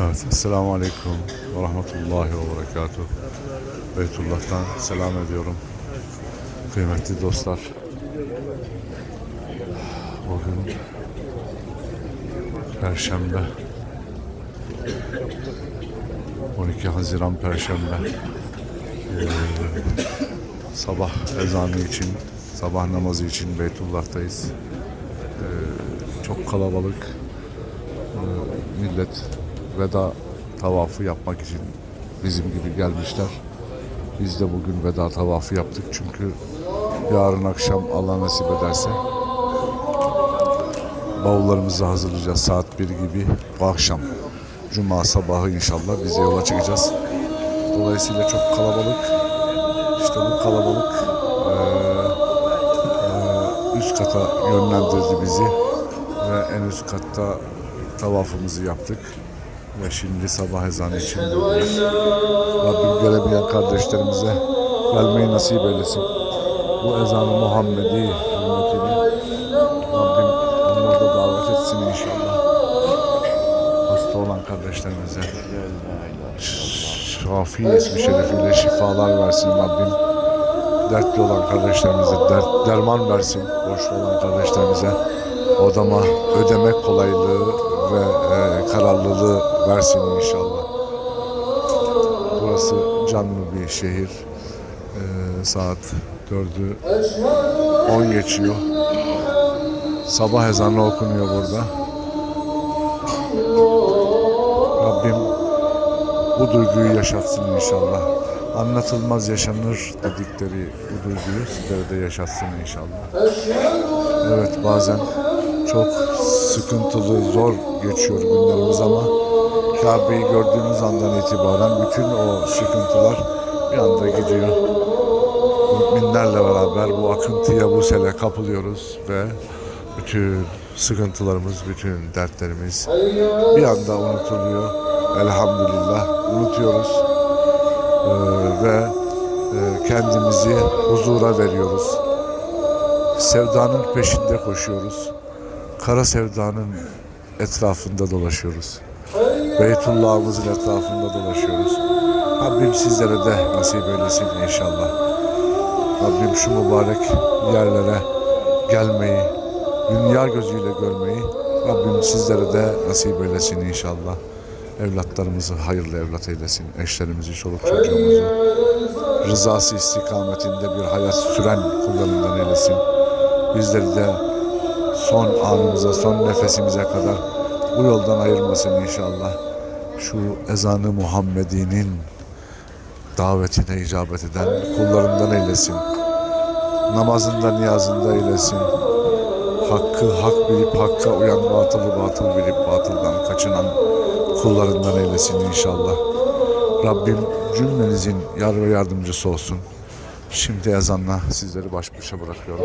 Evet, Esselamu Aleyküm ve Rahmetullahi ve Berekatuhu. Beytullah'tan selam ediyorum. Kıymetli dostlar. Bugün Perşembe. 12 Haziran Perşembe. Ee, sabah ezanı için, sabah namazı için Beytullah'tayız. Ee, çok kalabalık. Ee, millet veda tavafı yapmak için bizim gibi gelmişler. Biz de bugün veda tavafı yaptık çünkü yarın akşam Allah nasip ederse bavullarımızı hazırlayacağız saat 1 gibi bu akşam. Cuma sabahı inşallah biz yola çıkacağız. Dolayısıyla çok kalabalık. İşte bu kalabalık eee, üst kata yönlendirdi bizi ve en üst katta tavafımızı yaptık. Ve şimdi sabah ezanı için buradayız. Rabbim gelemeyen kardeşlerimize gelmeyi nasip eylesin. Bu ezanı Muhammedi hürmetine Rabbim onları da davet etsin inşallah. Hasta olan kardeşlerimize Şafi ismi şerefiyle şifalar versin Rabbim. Dertli olan kardeşlerimize dert, derman versin. Borçlu olan kardeşlerimize odama ödeme kolaylığı ve e, kararlılığı versin inşallah. Burası canlı bir şehir. E, saat 4'ü 10 geçiyor. Sabah ezanı okunuyor burada. Rabbim bu duyguyu yaşatsın inşallah. Anlatılmaz yaşanır dedikleri bu duyguyu sizlere de yaşatsın inşallah. Evet bazen çok sıkıntılı, zor geçiyor günlerimiz ama Kabe'yi gördüğümüz andan itibaren bütün o sıkıntılar bir anda gidiyor. Müminlerle beraber bu akıntıya bu sele kapılıyoruz ve bütün sıkıntılarımız, bütün dertlerimiz bir anda unutuluyor. Elhamdülillah unutuyoruz Ee, ve e, kendimizi huzura veriyoruz. Sevdanın peşinde koşuyoruz. Kara sevdanın etrafında dolaşıyoruz. Beytullah'ımızın etrafında dolaşıyoruz. Rabbim sizlere de nasip eylesin inşallah. Rabbim şu mübarek yerlere gelmeyi, dünya gözüyle görmeyi Rabbim sizlere de nasip eylesin inşallah. Evlatlarımızı hayırlı evlat eylesin. Eşlerimizi, çoluk çocuğumuzu rızası istikametinde bir hayat süren kullarından eylesin. Bizleri de son anımıza, son nefesimize kadar bu yoldan ayırmasın inşallah. Şu ezanı Muhammedi'nin davetine icabet eden kullarından eylesin. Namazında, niyazında eylesin. Hakkı hak bilip hakka uyan, batılı batıl bilip batıldan kaçınan kullarından eylesin inşallah. Rabbim cümlenizin yar ve yardımcısı olsun. Şimdi ezanla sizleri baş başa bırakıyorum.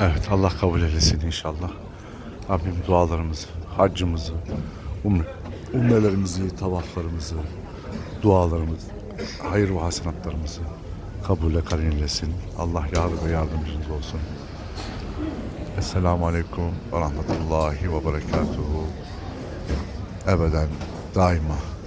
Evet Allah kabul eylesin inşallah. Rabbim dualarımızı, haccımızı, umre, umrelerimizi, tavaflarımızı, dualarımızı, hayır ve hasenatlarımızı kabule karin eylesin. Allah yar ve yardımcınız olsun. Esselamu Aleyküm ve Rahmetullahi ve Berekatuhu. Ebeden, daima.